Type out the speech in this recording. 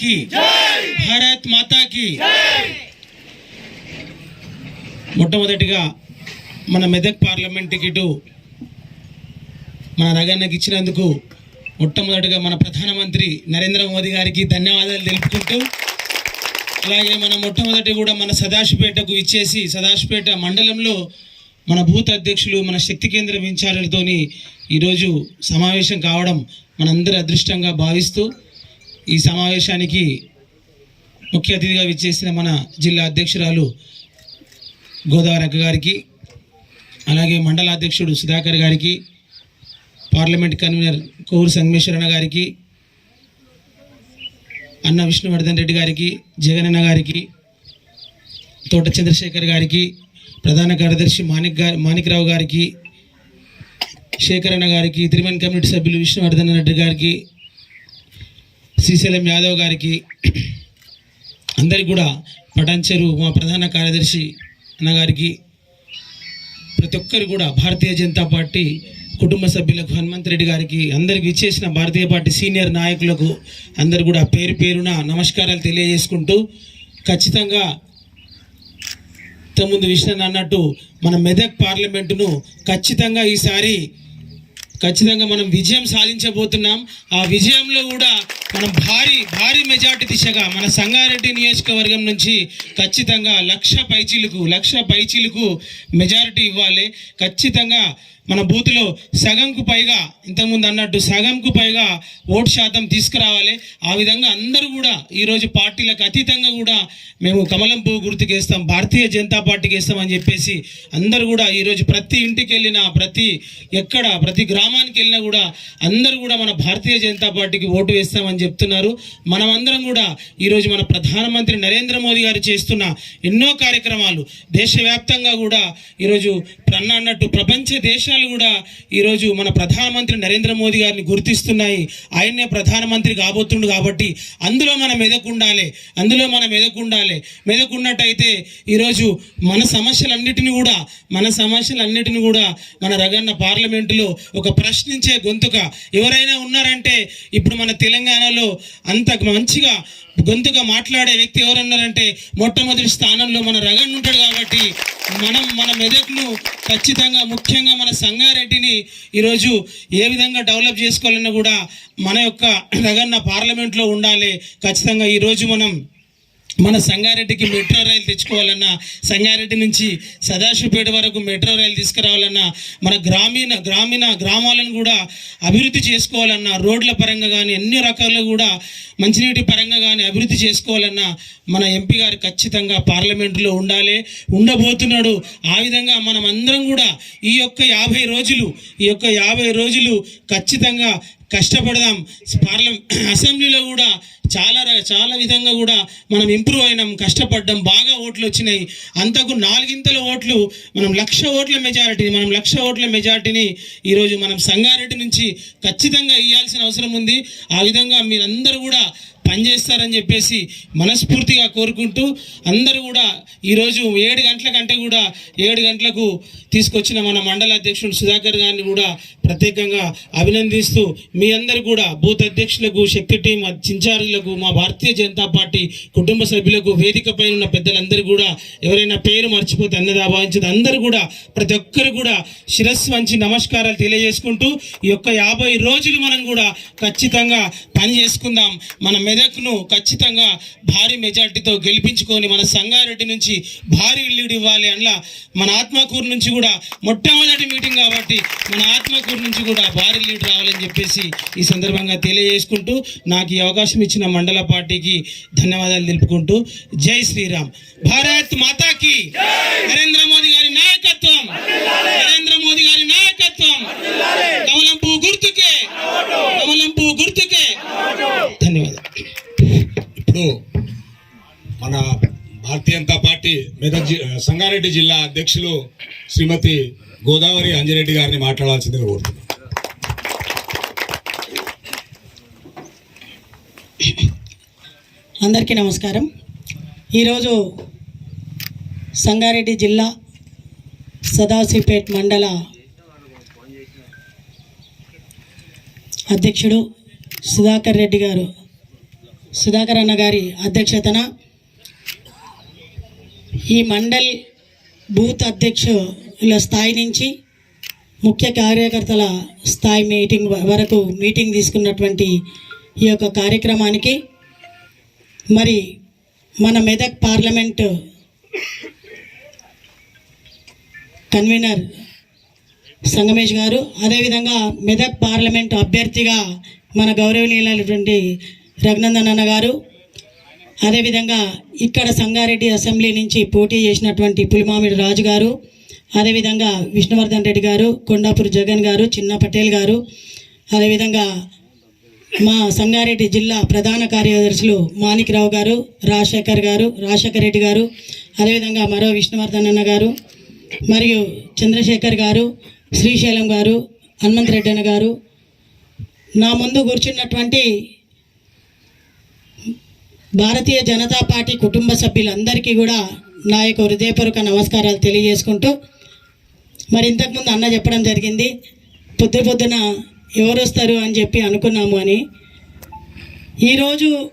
की భారత్ మాతా की మొట్టమొదటిగా మన మెదక్ పార్లమెంట్ టికెట్ మన రగన్నకి ఇచ్చినందుకు మొట్టమొదటిగా మన ప్రధానమంత్రి నరేంద్ర మోదీ గారికి ధన్యవాదాలు తెలుపుకుంటూ అలాగే మన మొట్టమొదటి కూడా మన సదాశివపేటకు ఇచ్చేసి సదాశివపేట మండలంలో మన బూత్ అధ్యక్షులు మన శక్తి కేంద్రం ఇన్ఛార్జీలతోని ఈరోజు సమావేశం కావడం మనందరి అదృష్టంగా భావిస్తూ ఈ సమావేశానికి ముఖ్య అతిథిగా విచ్చేసిన మన జిల్లా అధ్యక్షురాలు గోదావరి అక్క గారికి అలాగే మండల అధ్యక్షుడు సుధాకర్ గారికి పార్లమెంట్ కన్వీనర్ కోవూరు సంగమేశ్వరన్న గారికి అన్న విష్ణువర్ధన్ రెడ్డి గారికి జగనన్న గారికి తోట చంద్రశేఖర్ గారికి ప్రధాన కార్యదర్శి మాణిక్ గారి మాణిక్రావు గారికి శేఖరన్న గారికి తిరుమల కమిటీ సభ్యులు విష్ణువర్ధన్ రెడ్డి గారికి శ్రీశైలం యాదవ్ గారికి అందరికి కూడా పటాన్చెరు మా ప్రధాన కార్యదర్శి అన్నగారికి ప్రతి ఒక్కరు కూడా భారతీయ జనతా పార్టీ కుటుంబ సభ్యులకు హనుమంత్ రెడ్డి గారికి అందరికి ఇచ్చేసిన భారతీయ పార్టీ సీనియర్ నాయకులకు అందరు కూడా పేరు పేరున నమస్కారాలు తెలియజేసుకుంటూ ఖచ్చితంగా ఇంతకుముందు విష్ణు అన్నట్టు మన మెదక్ పార్లమెంటును ఖచ్చితంగా ఈసారి ఖచ్చితంగా మనం విజయం సాధించబోతున్నాం. ఆ విజయంలో కూడా మనం భారీ భారీ మెజార్టీ దిశగా మన సంగారెడ్డి నియోజకవర్గం నుంచి ఖచ్చితంగా లక్ష పైచీలకు లక్ష పైచీలకు మెజారిటీ ఇవ్వాలి. ఖచ్చితంగా మన బూత్లో సగంకు పైగా ఇంతకుముందు అన్నట్టు సగంకు పైగా ఓటు శాతం తీసుకురావాలి. ఆ విధంగా అందరూ కూడా ఈరోజు పార్టీలకు అతీతంగా కూడా మేము కమలం పువ్వు గుర్తుకు వేస్తాం భారతీయ జనతా పార్టీకి వేస్తామని చెప్పేసి అందరూ కూడా ఈరోజు ప్రతి ఇంటికి వెళ్ళినా ప్రతి ఎక్కడ ప్రతి గ్రామానికి వెళ్ళినా కూడా అందరూ కూడా మన భారతీయ జనతా పార్టీకి ఓటు వేస్తామని చెప్తున్నారు. మనమందరం కూడా ఈరోజు మన ప్రధానమంత్రి నరేంద్ర మోదీ గారు చేస్తున్న ఎన్నో కార్యక్రమాలు దేశవ్యాప్తంగా కూడా ఈరోజు ప్రన్న అన్నట్టు ప్రపంచ దేశాలు కూడా ఈరోజు మన ప్రధానమంత్రి నరేంద్ర మోదీ గారిని గుర్తిస్తున్నాయి. ఆయనే ప్రధానమంత్రి కాబోతుండు కాబట్టి అందులో మనం ఎదకుండాలి అందులో మనం ఎదకుండాలి మెదకున్నట్టయితే ఈరోజు మన సమస్యలన్నిటిని కూడా మన సమస్యలన్నిటిని కూడా మన రగన్న పార్లమెంటులో ఒక ప్రశ్నించే గొంతుక ఎవరైనా ఉన్నారంటే ఇప్పుడు మన తెలంగాణలో అంత మంచిగా గొంతుగా మాట్లాడే వ్యక్తి ఎవరన్నారంటే మొట్టమొదటి స్థానంలో మన రగన్ ఉంటాడు కాబట్టి మనం మన మెదక్ను ఖచ్చితంగా ముఖ్యంగా మన సంగారెడ్డిని ఈరోజు ఏ విధంగా డెవలప్ చేసుకోవాలన్నా కూడా మన యొక్క రగన్న పార్లమెంట్లో ఉండాలి. ఖచ్చితంగా ఈరోజు మనం మన సంగారెడ్డికి మెట్రో రైలు తెచ్చుకోవాలన్నా సంగారెడ్డి నుంచి సదాశివపేట వరకు మెట్రో రైలు తీసుకురావాలన్నా మన గ్రామీణ గ్రామీణ గ్రామాలను కూడా అభివృద్ధి చేసుకోవాలన్నా రోడ్ల పరంగా కానీ అన్ని రకాలు కూడా మంచినీటి పరంగా కానీ అభివృద్ధి చేసుకోవాలన్నా మన ఎంపీ గారు ఖచ్చితంగా పార్లమెంటులో ఉండాలి ఉండబోతున్నాడు. ఆ విధంగా మనం అందరం కూడా ఈ యొక్క యాభై రోజులు ఈ యొక్క యాభై రోజులు ఖచ్చితంగా కష్టపడదాం. పార్లమెంట్ అసెంబ్లీలో కూడా చాలా ర- చాలా విధంగా కూడా మనం ఇంప్రూవ్ అయినాం కష్టపడ్డాం బాగా ఓట్లు వచ్చినాయి. అంతకు నాలుగింతల ఓట్లు మనం లక్ష ఓట్ల మెజారిటీ మనం లక్ష ఓట్ల మెజారిటీని ఈరోజు మనం సంగారెడ్డి నుంచి ఖచ్చితంగా ఇవ్వాల్సిన అవసరం ఉంది. ఆ విధంగా మీరందరూ కూడా పనిచేస్తారని చెప్పేసి మనస్ఫూర్తిగా కోరుకుంటూ అందరూ కూడా ఈరోజు ఏడు గంటల కంటే కూడా ఏడు గంటలకు తీసుకొచ్చిన మన మండల అధ్యక్షుడు సుధాకర్ గారిని కూడా ప్రత్యేకంగా అభినందిస్తూ మీ అందరు కూడా బూత్ అధ్యక్షులకు శక్తి టీం ఇన్ఛార్జీలకు మా భారతీయ జనతా పార్టీ కుటుంబ సభ్యులకు వేదికపై ఉన్న పెద్దలందరూ కూడా ఎవరైనా పేరు మర్చిపోతే అన్నదా భావించదు. అందరూ కూడా ప్రతి ఒక్కరు కూడా శిరస్సు వంచి నమస్కారాలు తెలియజేసుకుంటూ ఈ యొక్క యాభై రోజులు మనం కూడా ఖచ్చితంగా పని చేసుకుందాం. మన మెదక్ను ఖచ్చితంగా భారీ మెజార్టీతో గెలిపించుకొని మన సంగారెడ్డి నుంచి భారీ లీడ్ ఇవ్వాలి అట్లా మన ఆత్మకూరు నుంచి కూడా మొట్టమొదటి మీటింగ్ కాబట్టి మన ఆత్మకూరు నుంచి కూడా భారీ లీడ్ రావాలని చెప్పేసి ఈ సందర్భంగా తెలియజేసుకుంటూ నాకు ఈ అవకాశం ఇచ్చిన మండల పార్టీకి ధన్యవాదాలు తెలుపుకుంటూ జై శ్రీరామ్. భారత్ మాతాకి నరేంద్ర మోదీ గారి నాయకత్వం. నరేంద్ర మోదీ గారి నాయకత్వం. కమలంపు గుర్తుకే. కమలంపు గుర్తుకే. ధన్యవాదాలు. ఇప్పుడు మన భారతీయ జనతా పార్టీ మెదక్ జి- సంగారెడ్డి జిల్లా అధ్యక్షులు శ్రీమతి గోదావరి అంజిరెడ్డి గారిని మాట్లాడాల్సిందిగా కోరుతున్నాను అందరికీ నమస్కారం. ఈరోజు సంగారెడ్డి జిల్లా సదాశివపేట్ మండల అధ్యక్షుడు సుధాకర్ రెడ్డి గారు సుధాకర్ అన్న గారి అధ్యక్షతన ఈ మండల్ బూత్ అధ్యక్షుల స్థాయి నుంచి ముఖ్య కార్యకర్తల స్థాయి మీటింగ్ వరకు మీటింగ్ తీసుకున్నటువంటి ఈ యొక్క కార్యక్రమానికి మరి మన మెదక్ పార్లమెంట్ కన్వీనర్ సంగమేష్ గారు అదేవిధంగా మెదక్ పార్లమెంట్ అభ్యర్థిగా మన గౌరవనీయులైనటువంటి రఘునందన్ అన్న గారు అదేవిధంగా ఇక్కడ సంగారెడ్డి అసెంబ్లీ నుంచి పోటీ చేసినటువంటి పులిమామిడి రాజు గారు అదేవిధంగా విష్ణువర్ధన్ రెడ్డి గారు కొండాపూర్ జగన్ గారు చిన్న పటేల్ గారు అదేవిధంగా మా సంగారెడ్డి జిల్లా ప్రధాన కార్యదర్శులు మాణిక్రావు గారు రాజశేఖర్ గారు రాజశేఖర్ రెడ్డి గారు అదేవిధంగా మరో విష్ణువర్ధన్ అన్న గారు మరియు చంద్రశేఖర్ గారు శ్రీశైలం గారు హనుమంత్ రెడ్డి అన్న గారు. నా ముందు కూర్చున్నటువంటి భారతీయ జనతా పార్టీ కుటుంబ సభ్యులందరికీ కూడా నా యొక్క హృదయపూర్వక నమస్కారాలు తెలియజేసుకుంటూ మరి ఇంతకుముందు అన్న చెప్పడం జరిగింది. పొద్దు పొద్దున ఎవరు వస్తారు అని చెప్పి అనుకున్నాము అని. ఈరోజు